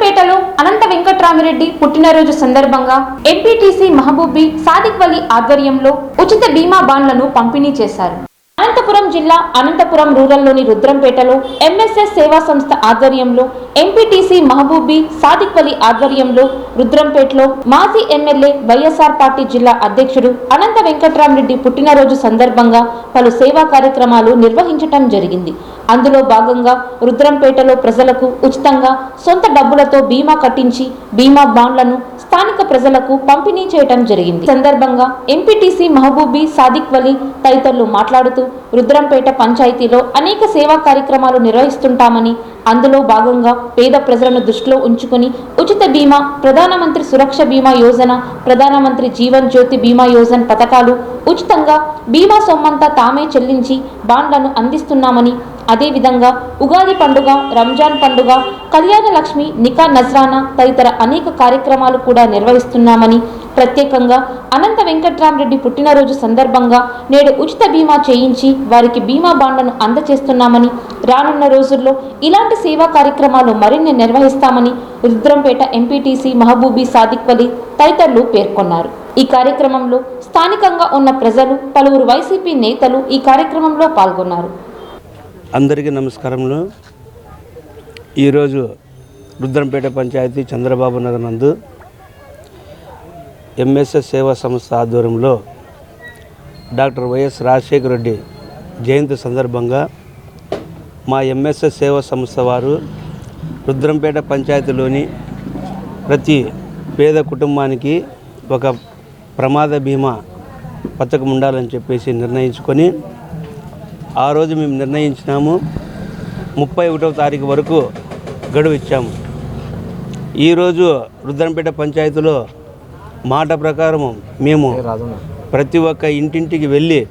రుద్రంపేటలో అనంత వెంకట్రామిరెడ్డి పుట్టినరోజు సందర్భంగా ఎంపీటీసీ మహబూబీ సాదిక్ వలి ఆధ్వర్యంలో ఉచిత బీమా బాండ్లను పంపిణీ చేశారు. అనంతపురం జిల్లా అనంతపురం రూరల్లోని రుద్రంపేటలో ఎంఎస్ఎస్ సేవా సంస్థ ఆధ్వర్యంలో ఎంపీటీసీ మహబూబీ సాదిక్ అలీ ఆధ్వర్యంలో రుద్రంపేటలో మాజీ ఎమ్మెల్యే వైఎస్ఆర్ పార్టీ జిల్లా అధ్యక్షుడు అనంత వెంకట్రామరెడ్డి పుట్టినరోజు సందర్భంగా పలు సేవా కార్యక్రమాలు నిర్వహించటం జరిగింది. అందులో భాగంగా రుద్రంపేటలో ప్రజలకు ఉచితంగా సొంత డబ్బులతో బీమా కట్టించి బీమా బాండ్లను స్థానిక ప్రజలకు పంపిణీ చేయటం జరిగింది. సందర్భంగా ఎంపీటీసీ మహబూబీ సాదిక్ వలి తదితరులు మాట్లాడుతూ రుద్రంపేట పంచాయతీలో అనేక సేవా కార్యక్రమాలు నిర్వహిస్తుంటామని అందులో భాగంగా పేద ప్రజలను దృష్టిలో ఉంచుకుని ఉచిత బీమా ప్రధానమంత్రి సురక్ష బీమా యోజన ప్రధానమంత్రి జీవన్ జ్యోతి బీమా యోజన పథకాలు ఉచితంగా బీమా సొమ్మంతా తామే చెల్లించి బాండ్లను అందిస్తున్నామని అదేవిధంగా ఉగాది పండుగ రంజాన్ పండుగ కళ్యాణ లక్ష్మి నికా నజ్రానా తదితర అనేక కార్యక్రమాలు కూడా నిర్వహిస్తున్నామని ప్రత్యేకంగా అనంత వెంకట్రామరెడ్డి పుట్టినరోజు సందర్భంగా నేడు ఉచిత బీమా చేయించి వారికి బీమా బాండ్లను అందజేస్తున్నామని రానున్న రోజుల్లో ఇలాంటి సేవా కార్యక్రమాలు మరిన్ని నిర్వహిస్తామని రుద్రంపేట ఎంపీటీసీ మహబూబీ సాదిక్ వలీ తదితరులు పేర్కొన్నారు. ఈ కార్యక్రమంలో స్థానికంగా ఉన్న ప్రజలు పలువురు వైసీపీ నేతలు ఈ కార్యక్రమంలో పాల్గొన్నారు. అందరికీ నమస్కారములు. ఈరోజు రుద్రంపేట పంచాయతీ చంద్రబాబు నగర్ నందు ఎంఎస్ఎస్ సేవా సంస్థ ఆధ్వర్యంలో డాక్టర్ వైఎస్ రాజశేఖర రెడ్డి జయంతి సందర్భంగా మా ఎంఎస్ఎస్ సేవా సంస్థ వారు రుద్రంపేట పంచాయతీలోని ప్రతి పేద కుటుంబానికి ఒక ప్రమాద బీమా పథకం ఉండాలని చెప్పేసి నిర్ణయించుకొని ఆ రోజు మేము నిర్ణయించినాము. ముప్పై ఒకటవ తారీఖు వరకు గడువు ఇచ్చాము. ఈరోజు రుద్రంపేట పంచాయతీలో మాట ప్రకారం మేము ప్రతి ఒక్క ఇంటింటికి వెళ్ళి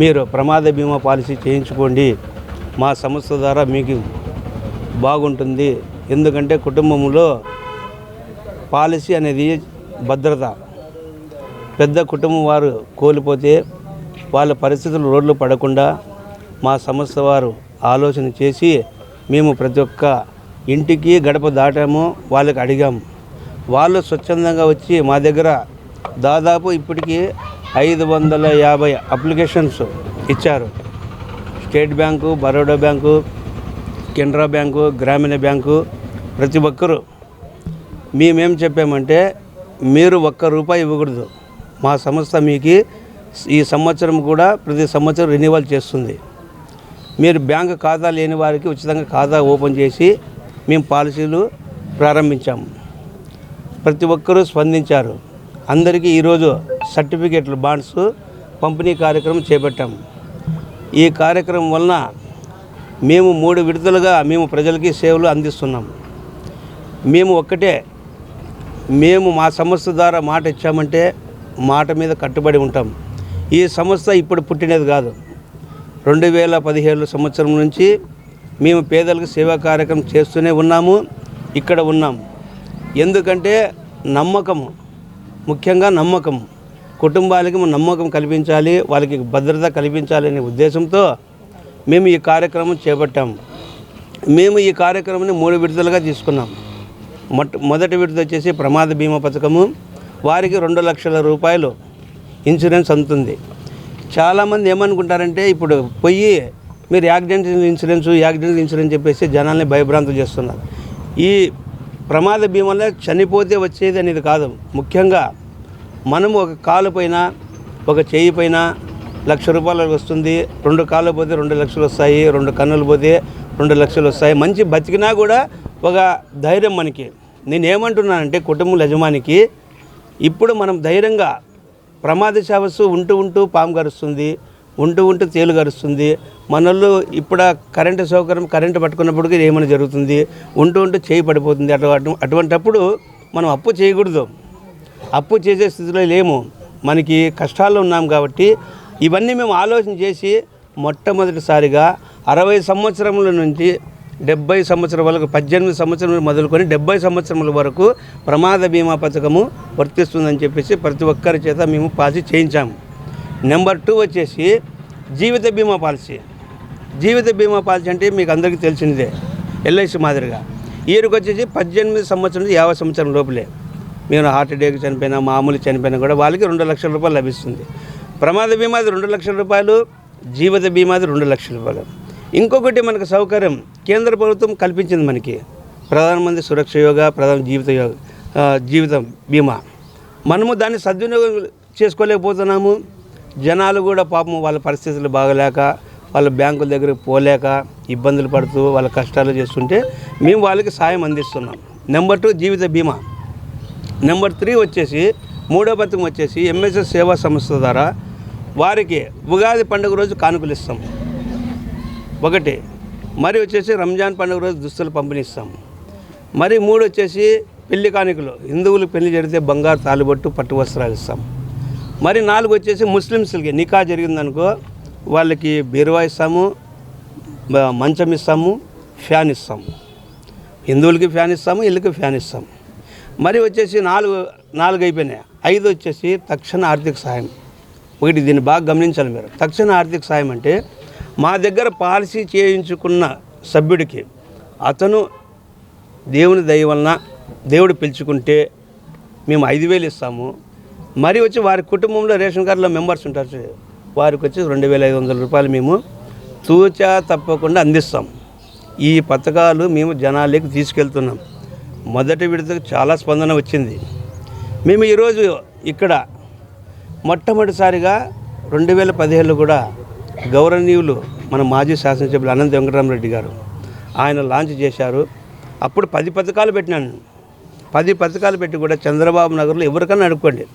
మీరు ప్రమాద బీమా పాలసీ చేయించుకోండి. మా సంస్థ ద్వారా మీకు బాగుంటుంది. ఎందుకంటే కుటుంబంలో పాలసీ అనేది భద్రత. పెద్ద కుటుంబం వారు కోల్పోతే వాళ్ళ పరిస్థితులు రోడ్లు పడకుండా మా సంస్థ వారు ఆలోచన చేసి మేము ప్రతి ఒక్క ఇంటికి గడప దాటాము వాళ్ళకి అడిగాము. వాళ్ళు స్వచ్ఛందంగా వచ్చి మా దగ్గర దాదాపు ఇప్పటికీ ఐదు వందల యాభై అప్లికేషన్స్ ఇచ్చారు. State bank Baroda bank Canara bank గ్రామీణ బ్యాంకు ప్రతి ఒక్కరూ. మేమేం చెప్పామంటే మీరు ఒక్క రూపాయి ఇవ్వకూడదు. మా సంస్థ మీకు ఈ సంవత్సరం కూడా ప్రతి సంవత్సరం రెన్యువల్ చేస్తుంది. మీరు బ్యాంక్ ఖాతా లేని వారికి ఉచితంగా ఖాతా ఓపెన్ చేసి మేము పాలసీలు ప్రారంభించాము. ప్రతి ఒక్కరూ స్పందించారు. అందరికీ ఈరోజు సర్టిఫికేట్లు బాండ్స్ పంపిణీ కార్యక్రమం చేపట్టాము ఈ కార్యక్రమం వలన మేము మూడు విడతలుగా మేము ప్రజలకి సేవలు అందిస్తున్నాం. మేము ఒక్కటే మేము మా సంస్థ ద్వారా మాట ఇచ్చామంటే మాట మీద కట్టుబడి ఉంటాం. ఈ సంస్థ ఇప్పుడు పుట్టినది కాదు. రెండు వేల పదిహేడు సంవత్సరం నుంచి మేము పేదలకు సేవా కార్యక్రమం చేస్తూనే ఉన్నాము ఇక్కడ ఉన్నాం. ఎందుకంటే నమ్మకము ముఖ్యంగా నమ్మకం కుటుంబాలకి నమ్మకం కల్పించాలి వాళ్ళకి భద్రత కల్పించాలి అనే ఉద్దేశంతో మేము ఈ కార్యక్రమం చేపట్టాము. మేము ఈ కార్యక్రమాన్ని మూడు విడుదలుగా తీసుకున్నాం మొట్ట మొదటి విడుదల వచ్చేసి ప్రమాద బీమా పథకము. వారికి రెండు లక్షల రూపాయలు ఇన్సూరెన్స్ అందుతుంది. చాలామంది ఏమనుకుంటారంటే ఇప్పుడు పోయి మీరు యాక్సిడెంట్ ఇన్సూరెన్స్ యాక్సిడెంట్ ఇన్సూరెన్స్ చెప్పేసి జనాల్ని భయభ్రాంతులు చేస్తున్నారు. ఈ ప్రమాద బీమాలో చనిపోతే వచ్చేది అనేది కాదు. ముఖ్యంగా మనము ఒక కాలు పైన ఒక చేయి పైన లక్ష రూపాయలు వస్తుంది. రెండు కాళ్ళు పోతే రెండు లక్షలు వస్తాయి రెండు కన్నులు పోతే రెండు లక్షలు వస్తాయి. మంచి బతికినా కూడా ఒక ధైర్యం మనకి. నేను ఏమంటున్నానంటే కుటుంబ యజమానికి ఇప్పుడు మనం ధైర్యంగా ప్రమాద శావస్సు ఉంటూ ఉంటూ పాము గరుస్తుంది ఉంటూ ఉంటూ తేలు గరుస్తుంది. మనల్లో ఇప్పుడు కరెంటు సౌకర్యం కరెంటు పట్టుకున్నప్పటికీ ఏమైనా జరుగుతుంది? ఉంటూ ఉంటూ చేయి పడిపోతుంది. అటు అటువంటప్పుడు మనం అప్పు చేయకూడదు. అప్పు చేసే స్థితిలో లేము. మనకి కష్టాల్లో ఉన్నాం కాబట్టి ఇవన్నీ మేము ఆలోచన చేసి మొట్టమొదటిసారిగా అరవై సంవత్సరముల నుంచి డెబ్బై సంవత్సరం వరకు పద్దెనిమిది సంవత్సరములు మొదలుకొని డెబ్బై సంవత్సరముల వరకు ప్రమాద బీమా పథకము వర్తిస్తుందని చెప్పేసి ప్రతి ఒక్కరి చేత మేము పాసి చేయించాము. నెంబర్ టూ వచ్చేసి జీవిత బీమా పాలసీ. జీవిత బీమా పాలసీ అంటే మీకు అందరికీ తెలిసిందే ఎల్ఐసి మాదిరిగా. ఈయనకు వచ్చేసి పద్దెనిమిది సంవత్సరం యాభై సంవత్సరం లోపలే. మేము హార్ట్ అటాక్ చనిపోయినా మామూలు చనిపోయినా కూడా వాళ్ళకి రెండు లక్షల రూపాయలు లభిస్తుంది. ప్రమాద బీమాది రెండు లక్షల రూపాయలు జీవిత బీమాది రెండు లక్షల రూపాయలు. ఇంకొకటి మనకు సౌకర్యం కేంద్ర ప్రభుత్వం కల్పించింది మనకి. ప్రధానమంత్రి సురక్ష యోగ ప్రధాన జీవిత యోగ జీవితం బీమా. మనము దాన్ని సద్వినియోగం చేసుకోలేకపోతున్నాము. జనాలు కూడా పాపం వాళ్ళ పరిస్థితులు బాగలేక వాళ్ళ బ్యాంకుల దగ్గరికి పోలేక ఇబ్బందులు పడుతూ వాళ్ళ కష్టాలు చేస్తుంటే మేము వాళ్ళకి సాయం అందిస్తున్నాం. నెంబర్ టూ జీవిత బీమా. నెంబర్ త్రీ వచ్చేసి మూడో పథకం వచ్చేసి ఎంఎస్ఎస్ సేవా సంస్థ ద్వారా వారికి ఉగాది పండుగ రోజు కానుకలు ఇస్తాం. ఒకటి. మరి వచ్చేసి రంజాన్ పండుగ రోజు దుస్తులు పంపిణీ ఇస్తాం. మరి మూడు వచ్చేసి పెళ్ళి కానుకలు. హిందువులు పెళ్ళి జరిగితే బంగారు తాలిబొట్టు పట్టు వస్త్రాలు ఇస్తాం. మరి నాలుగు వచ్చేసి ముస్లిమ్స్కి నికా జరిగిందనుకో వాళ్ళకి బీరువా ఇస్తాము మంచం ఇస్తాము ఫ్యాన్ ఇస్తాము. హిందువులకి ఫ్యాన్ ఇస్తాము ఇళ్ళకి ఫ్యాన్ ఇస్తాము. మరి వచ్చేసి నాలుగు నాలుగు అయిపోయినాయి. ఐదు వచ్చేసి తక్షణ ఆర్థిక సహాయం. ఒకటి దీన్ని బాగా గమనించాలి మీరు. తక్షణ ఆర్థిక సహాయం అంటే మా దగ్గర పాలసీ చేయించుకున్న సభ్యుడికి అతను దేవుని దయ వలన దేవుడు పిలుచుకుంటే మేము ఐదు వేలు ఇస్తాము మరి వచ్చి వారి కుటుంబంలో రేషన్ కార్డులో మెంబర్స్ ఉంటారు వారికి వచ్చి రెండు వేల ఐదు వందల రూపాయలు మేము తూచా తప్పకుండా అందిస్తాం. ఈ పథకాలు మేము జనాలకి తీసుకెళ్తున్నాం. మొదటి విడతకు చాలా స్పందన వచ్చింది. మేము ఈరోజు ఇక్కడ మొట్టమొదటిసారిగా రెండు వేల పదిహేడులో కూడా గౌరవనీయులు మన మాజీ శాసనసభ్యులు అనంత వెంకటరామరెడ్డి గారు ఆయన లాంచ్ చేశారు. అప్పుడు పది పథకాలు పెట్టినాను. పది పథకాలు పెట్టి కూడా చంద్రబాబు నగర్లో ఎవరికన్నా అడుక్కోండి.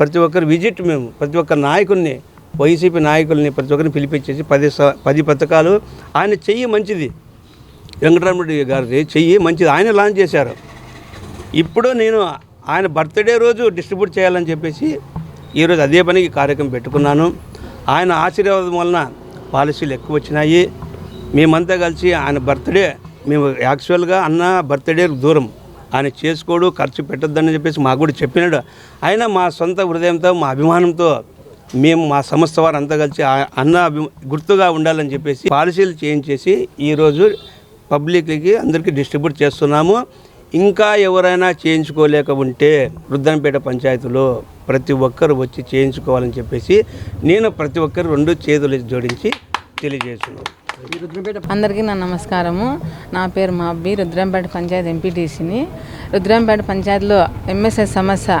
ప్రతి ఒక్కరు విజిట్ మేము ప్రతి ఒక్క నాయకుల్ని వైసీపీ నాయకుల్ని ప్రతి ఒక్కరిని పిలిపించేసి పది స- పది పథకాలు ఆయన చెయ్యి మంచిది. వెంకటరామరెడ్డి గారి చెయ్యి మంచిది. ఆయన లాంచ్ చేశారు. ఇప్పుడు నేను ఆయన బర్త్డే రోజు డిస్ట్రిబ్యూట్ చేయాలని చెప్పేసి ఈరోజు అదే పని ఈ కార్యక్రమం పెట్టుకున్నాను. ఆయన ఆశీర్వాదం వలన పాలసీలు ఎక్కువ వచ్చినాయి. మేమంతా కలిసి ఆయన బర్త్డే మేము యాక్చువల్గా అన్న బర్త్డే దూరం. ఆయన చేసుకోడు ఖర్చు పెట్టొద్దని చెప్పేసి మాకు కూడా చెప్పినాడు. ఆయన మా సొంత హృదయంతో మా అభిమానంతో మేము మా సంస్థ వారు అంతా కలిసి ఆ- అన్న అభి గుర్తుగా ఉండాలని చెప్పేసి పాలసీలు చేయించేసి ఈరోజు పబ్లిక్కి అందరికీ డిస్ట్రిబ్యూట్ చేస్తున్నాము. ఇంకా ఎవరైనా చేయించుకోలేక ఉంటే రుద్దనపేట పంచాయతీలో ప్రతి ఒక్కరు వచ్చి చేయించుకోవాలని చెప్పేసి నేను ప్రతి ఒక్కరు రెండు చేతులు జోడించి తెలియజేస్తున్నాను. అందరికీ నా నమస్కారము. నా పేరు మా అబ్బి రుద్రంపేట పంచాయతీ ఎంపీటీసీని. రుద్రంపేట పంచాయతీలో ఎంఎస్ఎస్ సమస్య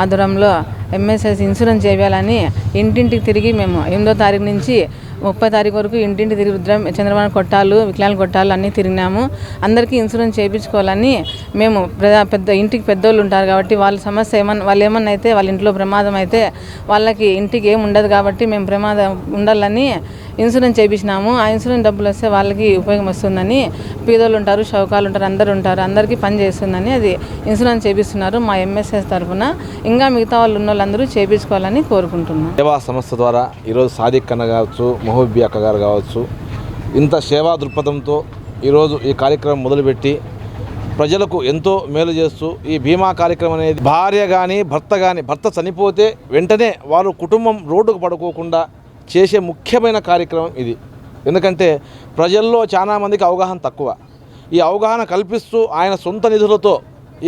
ఆధ్వర్యంలో ఎంఎస్ఎస్ ఇన్సూరెన్స్ చేయాలని ఇంటింటికి తిరిగి మేము ఎనిమిదో తారీఖు నుంచి ముప్పై తారీఖు వరకు ఇంటింటి తిరిగి రుద్రం చంద్రబాబు కొట్టాలు వికలాంగ కొట్టాలు అన్నీ తిరిగినాము. అందరికీ ఇన్సూరెన్స్ చేయించుకోవాలని మేము ప్రజా పెద్ద ఇంటికి పెద్దోళ్ళు ఉంటారు కాబట్టి వాళ్ళ సమస్య ఏమన్నా వాళ్ళు ఏమన్నా అయితే వాళ్ళ ఇంట్లో ప్రమాదం అయితే వాళ్ళకి ఇంటికి ఏమి ఉండదు కాబట్టి మేము ప్రమాదం ఉండాలని ఇన్సూరెన్స్ చేయించినాము ఆ ఇన్సూరెన్స్ డబ్బులు వస్తే వాళ్ళకి ఉపయోగం వస్తుందని పేదోళ్ళు ఉంటారు షౌకాలు ఉంటారు అందరు ఉంటారు అందరికీ పని చేస్తుందని అది ఇన్సూరెన్స్ చేపిస్తున్నారు మా ఎంఎస్ఎస్ తరఫున. ఇంకా మిగతా వాళ్ళు ఉన్న వాళ్ళందరూ చేయించుకోవాలని కోరుకుంటున్నాం. సేవా సంస్థ ద్వారా ఈరోజు సాదిక్ అన్న కావచ్చు మహబూబీ అక్క గారు కావచ్చు ఇంత సేవా దృక్పథంతో ఈరోజు ఈ కార్యక్రమం మొదలుపెట్టి ప్రజలకు ఎంతో మేలు చేస్తూ ఈ బీమా కార్యక్రమం అనేది భార్య కానీ భర్త కానీ భర్త చనిపోతే వెంటనే వారు కుటుంబం రోడ్డుకు పడుకోకుండా చేసే ముఖ్యమైన కార్యక్రమం ఇది. ఎందుకంటే ప్రజల్లో చాలామందికి అవగాహన తక్కువ. ఈ అవగాహన కల్పిస్తూ ఆయన సొంత నిధులతో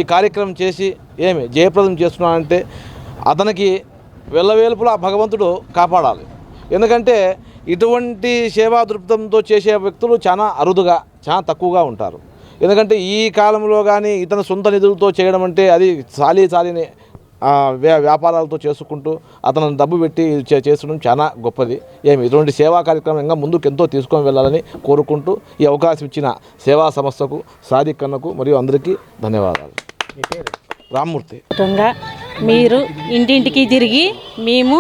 ఈ కార్యక్రమం చేసి ఏమి జయప్రదం చేస్తున్నాడంటే అతనికి వెళ్ళవేలుపులా భగవంతుడు కాపాడాలి. ఎందుకంటే ఇటువంటి సేవా దృప్తంతో చేసే వ్యక్తులు చాలా అరుదుగా చాలా తక్కువగా ఉంటారు. ఎందుకంటే ఈ కాలంలో కానీ ఇతని సొంత నిధులతో చేయడం అంటే అది చాలీ చాలీని వ్యాపారాలతో చేసుకుంటూ అతను డబ్బు పెట్టి చేసడం చాలా గొప్పది. ఏమి ఇటువంటి సేవా కార్యక్రమం ఇంకా ముందుకు ఎంతో తీసుకొని వెళ్ళాలని కోరుకుంటూ ఈ అవకాశం ఇచ్చిన సేవా సంస్థకు సాదిక్ అన్నకు మరియు అందరికీ ధన్యవాదాలు. రామ్మూర్తి. మీరు ఇంటింటికి తిరిగి మేము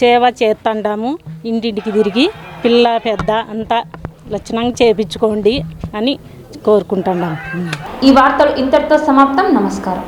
సేవ చేస్తుంటాము. ఇంటింటికి తిరిగి పిల్ల పెద్ద అంతా లక్షణంగా చేపించుకోండి అని కోరుకుంటున్నాము ఈ వార్తలు ఇంతటితో సమాప్తం. నమస్కారం.